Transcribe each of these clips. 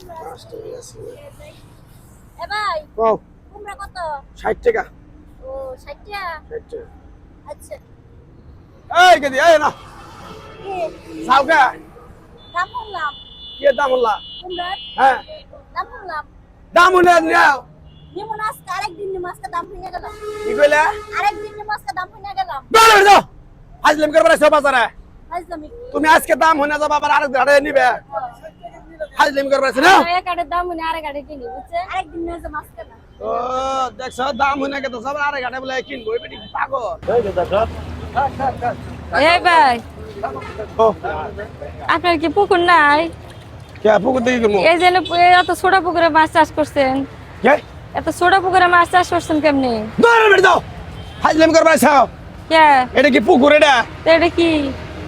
এ ভাই কুমড়া কত? টাকা। ও টাকা? টাকা। আচ্ছা। এই এই না। কি? দাম কি দাম হ্যাঁ। দাম শুনলাম দাম হলে নিও নিমন আজকে আরেকদিন নিম আজকে দাম গেলাম কি কইলে? আরেকদিন নিম আজকে দাম করবার বাজারে। বুঝলাম তুমি আজকে দাম হয়ে যাবা আবার আরেক ধারে নিবে। হাজলিম করবার আছে না? দাম কিনি আরেকদিন নিয়ে ও দেখছ দাম হয়ে গেছে সব আরেক ঘাটে বলে কিনবো এবারে পাগল। এই ভাই। আপনার কি পুকুর নাই? কে পুকুর দিকে এই যে এত ছোট পুকুরে মাছ চাষ করছেন। কে? এত ছোট পুকুরে মাছ চাষ করছেন কেমনি? যাও হাজলিম করবার আছে কে? এটা কি পুকুর এটা? এটা কি?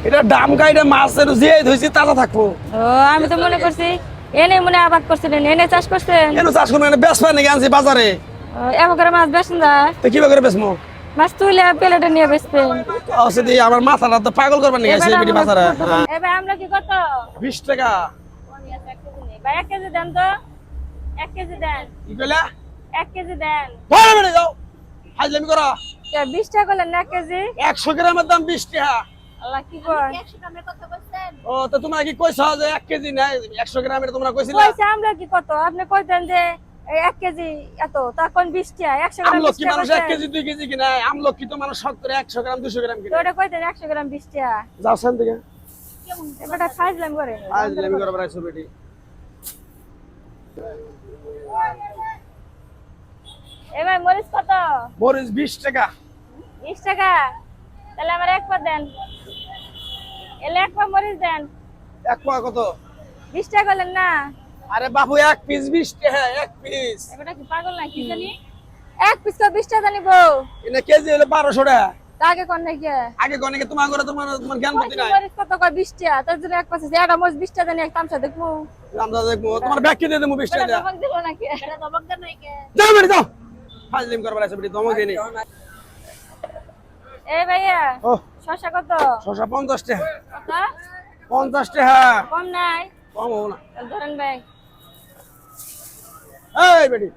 এটা দাম কাইটা মাছের যে ধুইছি তাজা থাকব। ও আমি তো মনে করছি এনে মনে আবাদ করছিলেন এনে চাষ করছেন? কেন চাষ করব না বেশ পাই নাকি আনছি বাজারে। এবার করে মাছ বেছেন দা তো কীভাবে করে বেসমো মাছ তুইলে প্লেটে নিয়ে বেচবেন অসদি আমার মাথাটা তো পাগল করবার নাকি এবার সেই বিটি বাজারে? পুকুর- এবার আমরা কি কত? বিশ টাকা। ভাই এক কেজি দেন তো। এক কেজি দেন। কি কইলা? এক কেজি দেন। দৌড়ে বেড়ে যাও। হাজলামি করো। কে বিশ টাকা করলেন না এক কেজি? একশো গ্রামের দাম বিশ টাকা। আল্লাহ কি কর একশো গ্রামের কথা বলছেন? ও তো তোমরা কি কইছো যে এক কেজি নাই? একশো গ্রামের তোমরা কইছিলা? কইছে আমরা কি কত? আপনি কইতেন যে এই কেজি এত তখন বিশ টাকা একশো গ্রাম বিশ আমলকি টাকা মানুষ। কেজি কেজি কিনা আমলকি তো মানুষ গ্রাম দুশো গ্রাম তো ওটা কইতেন গ্রাম টাকা যাও সান করে। করো এবার মরিচ কত? মরিচ বিশ টাকা। বিশ টাকা? তাহলে আমার এক পা দেন। এলে এক পা মরিচ দেন। এক পোয়া কত? বিশ টাকা করলেন না। আরে বাবু এক পিস বিশ টাকা এক পিস এবারটা কি পাগল না কি জানি? এক পিস করে বিশ টাকা নিবো। এনে কেজি হলো বারোশো টাকা। আগে কোন নাকি? আগে কোনে কি তোমার ঘরে তোমার তোমার জ্ঞান বুদ্ধি নাই। মরিচ কত কয় বিশ টাকা? তার জন্য এক পাশে একটা মরিচ বিশ টাকা নিয়ে এক তামসা দেখব। আমরা দেখব। তোমার ব্যাগ কিনে দেবো বিশ টাকা। দমক দিল নাকি? এটা দমক দেন নাই কে যাও বেটি যাও। হাজলিম করবার আছে বেটি দমক দিনি এই ভাইয়া শশা কত? ছশো পঞ্চাশ টাকা। কত? পঞ্চাশ টাকা। কম নাই। কম হব না। ধরেন ভাই। এই বেটি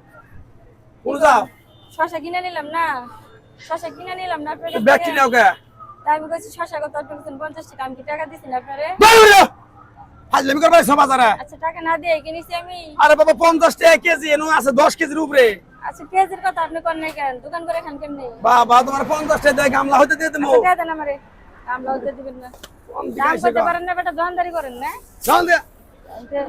কোন যাও? শশা কিনে নিলাম না। শশা কিনে নিলাম না আপনার ব্যাগ কিনে আমি কইছি শশা কত? আপনি বলছেন পঞ্চাশ টাকা। আমি কি টাকা দিছি না আপনারে? আচ্ছা টাকা না দিয়ে কিনেছি আমি। আরে বাবা পঞ্চাশ টাকা কেজি এনো আছে দশ কেজির উপরে। আচ্ছা কেজির কথা আপনি কোন নাই কেন? দোকান করে খান কেমনি? বাবা তোমার পঞ্চাশ টাকা দিয়ে গামলা হইতে দিয়ে দেবো আচ্ছা দেন আমারে। আমরা হতে দিবেন না। কোন দাম করতে পারেন না বেটা দোকানদারি করেন না। যে-